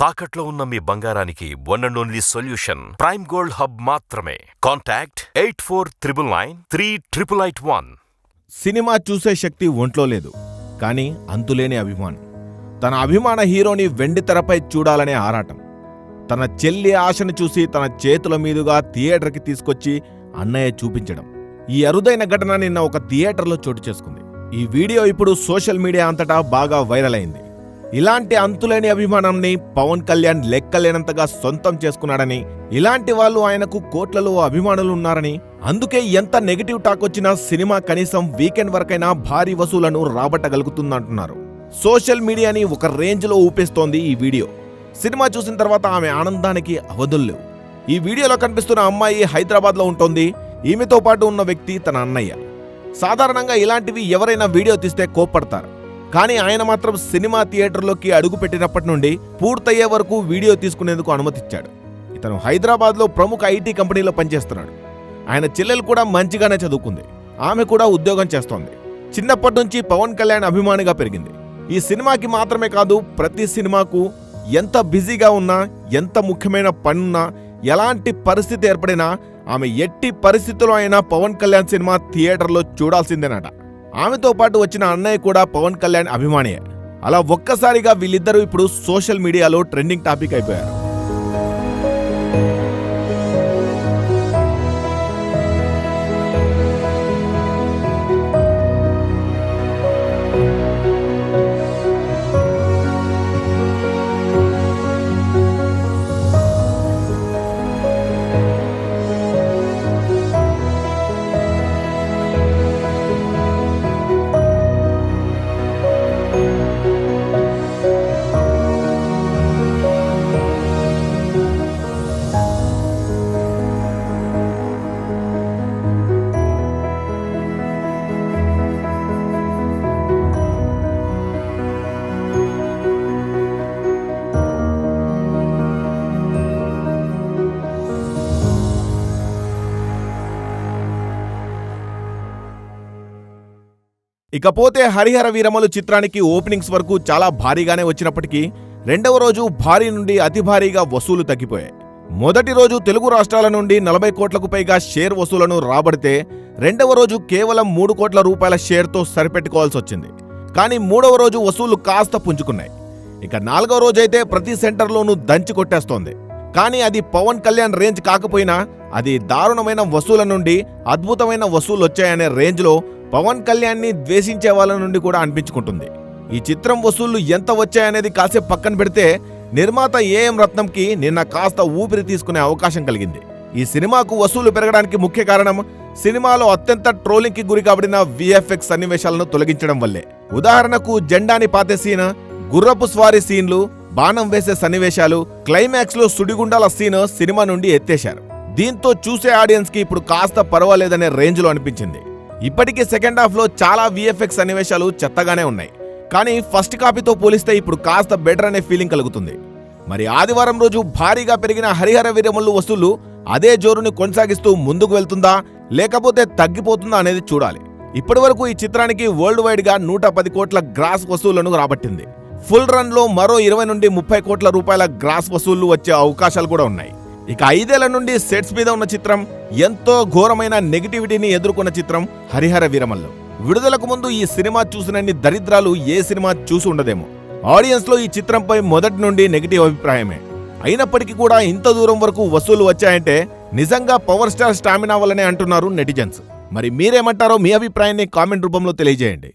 తాకట్లో ఉన్న మీ బంగారానికి one and only solution prime gold hub మాత్రమే. Contact eight four triple nine three triple eight one cinema చూసే శక్తి ఒంట్లో లేదు కానీ అంతులేని అభిమానం. తన అభిమాన హీరోని వెండితెరపై చూడాలనే ఆరాటం. తన చెల్లి ఆశను చూసి తన చేతుల మీదుగా థియేటర్కి తీసుకొచ్చి అన్నయ్య చూపించడం. ఈ అరుదైన ఘటన నిన్న ఒక థియేటర్లో చోటు చేసుకుంది. ఈ వీడియో ఇప్పుడు సోషల్ మీడియా అంతటా బాగా వైరల్ అయింది. ఇలాంటి అంతులేని అభిమానాన్ని పవన్ కళ్యాణ్ లెక్కలేనంతగా సొంతం చేసుకున్నాడని ఇలాంటి వాళ్ళు ఆయనకు కోట్లలో అభిమానులు ఉన్నారని అందుకే ఎంత నెగిటివ్ టాక్ వచ్చినా సినిమా కనీసం వీకెండ్ వరకైనా భారీ వసూలను రాబట్టగలుగుతుందంటున్నారు. సోషల్ మీడియాని ఒక రేంజ్లో ఊపేస్తోంది ఈ వీడియో. సినిమా చూసిన తర్వాత ఆమె ఆనందానికి అవధులు ఈ వీడియోలో కనిపిస్తున్న అమ్మాయి హైదరాబాద్లో ఉంటుంది. ఈమెతో పాటు ఉన్న వ్యక్తి తన అన్నయ్య. సాధారణంగా ఇలాంటివి ఎవరైనా వీడియో తీస్తే కోప్పడతారు. కానీ ఆయన మాత్రం సినిమా థియేటర్లోకి అడుగు పెట్టినప్పటి నుండి పూర్తయ్యే వరకు వీడియో తీసుకునేందుకు అనుమతిచ్చాడు. ఇతను హైదరాబాద్లో ప్రముఖ ఐటీ కంపెనీలో పనిచేస్తున్నాడు. ఆయన చెల్లెలు కూడా మంచిగానే చదువుకుంది. ఆమె కూడా ఉద్యోగం చేస్తోంది. చిన్నప్పటి నుంచి పవన్ కళ్యాణ్ అభిమానిగా పెరిగింది. ఈ సినిమాకి మాత్రమే కాదు ప్రతి సినిమాకు ఎంత బిజీగా ఉన్నా ఎంత ముఖ్యమైన పనున్నా ఎలాంటి పరిస్థితి ఏర్పడినా ఆమె ఎట్టి పరిస్థితుల్లో అయినా పవన్ కళ్యాణ్ సినిమా థియేటర్లో చూడాల్సిందేనట. ఆమెతో పాటు వచ్చిన అన్నయ్య కూడా పవన్ కళ్యాణ్ అభిమానియే. అలా ఒక్కసారిగా వీళ్ళిద్దరూ ఇప్పుడు సోషల్ మీడియాలో ట్రెండింగ్ టాపిక్ అయిపోయారు. ఇకపోతే హరిహర వీరమలు చిత్రానికి ఓపెనింగ్స్ వరకు చాలా భారీగానే వచ్చినప్పటికీ రెండవ రోజు భారీ నుండి అతి భారీగా వసూలు తగ్గిపోయాయి. మొదటి రోజు తెలుగు రాష్ట్రాల నుండి నలభై కోట్లకు పైగా షేర్ వసూలను రాబడితే రెండవ రోజు కేవలం మూడు కోట్ల రూపాయల షేర్తో సరిపెట్టుకోవాల్సి వచ్చింది. కానీ మూడవ రోజు వసూళ్ళు కాస్త పుంజుకున్నాయి. ఇక నాలుగవ రోజైతే ప్రతి సెంటర్లోనూ దంచి కొట్టేస్తోంది. కానీ అది పవన్ కళ్యాణ్ రేంజ్ కాకపోయినా అది దారుణమైన వసూల నుండి అద్భుతమైన వసూలు వచ్చాయనే రేంజ్లో పవన్ కళ్యాణ్ని ద్వేషించే వాళ్ళ నుండి కూడా అనిపించుకుంటుంది. ఈ చిత్రం వసూళ్ళు ఎంత వచ్చాయనేది కాసేపు పక్కన పెడితే నిర్మాత ఏఎం రత్నంకి నిన్న కాస్త ఊపిరి తీసుకునే అవకాశం కలిగింది. ఈ సినిమాకు వసూలు పెరగడానికి ముఖ్య కారణం సినిమాలో అత్యంత ట్రోలింగ్కి గురి కాబడిన విఎఫ్ఎక్స్ సన్నివేశాలను తొలగించడం వల్లే. ఉదాహరణకు జెండాని పాతే సీన్ గుర్రపు స్వారీ సీన్లు బాణం వేసే సన్నివేశాలు క్లైమాక్స్లో సుడిగుండాల సీన్ సినిమా నుండి ఎత్తేశారు. దీంతో చూసే ఆడియన్స్కి ఇప్పుడు కాస్త పర్వాలేదనే రేంజ్లో అనిపించింది. ఇప్పటికీ సెకండ్ హాఫ్లో చాలా విఎఫ్ఎక్స్ సన్నివేశాలు చెత్తగానే ఉన్నాయి. కానీ ఫస్ట్ కాపీతో పోలిస్తే ఇప్పుడు కాస్త బెటర్ అనే ఫీలింగ్ కలుగుతుంది. మరి ఆదివారం రోజు భారీగా పెరిగిన హరిహర వీరములు వసూళ్ళు అదే జోరుని కొనసాగిస్తూ ముందుకు వెళ్తుందా లేకపోతే తగ్గిపోతుందా అనేది చూడాలి. ఇప్పటివరకు ఈ చిత్రానికి వరల్డ్ వైడ్గా నూట పది కోట్ల గ్రాస్ వసూళ్ళను రాబట్టింది. ఫుల్ రన్లో మరో ఇరవై నుండి ముప్పై కోట్ల రూపాయల గ్రాస్ వసూళ్ళు వచ్చే అవకాశాలు కూడా ఉన్నాయి. ఇక ఐదేళ్ళ నుండి సెట్స్ మీద ఉన్న చిత్రం ఎంతో ఘోరమైన నెగిటివిటీని ఎదుర్కొన్న చిత్రం హరిహర వీరమల్లు. విడుదలకు ముందు ఈ సినిమా చూసినన్ని దరిద్రాలు ఏ సినిమా చూసి ఉండదేమో. ఆడియన్స్లో ఈ చిత్రంపై మొదటి నుండి నెగిటివ్ అభిప్రాయమే. అయినప్పటికీ కూడా ఇంత దూరం వరకు వసూలు వచ్చాయంటే నిజంగా పవర్ స్టార్ స్టామినా వల్లనే అంటున్నారు నెటిజన్స్. మరి మీరేమంటారో మీ అభిప్రాయాన్ని కామెంట్ రూపంలో తెలియజేయండి.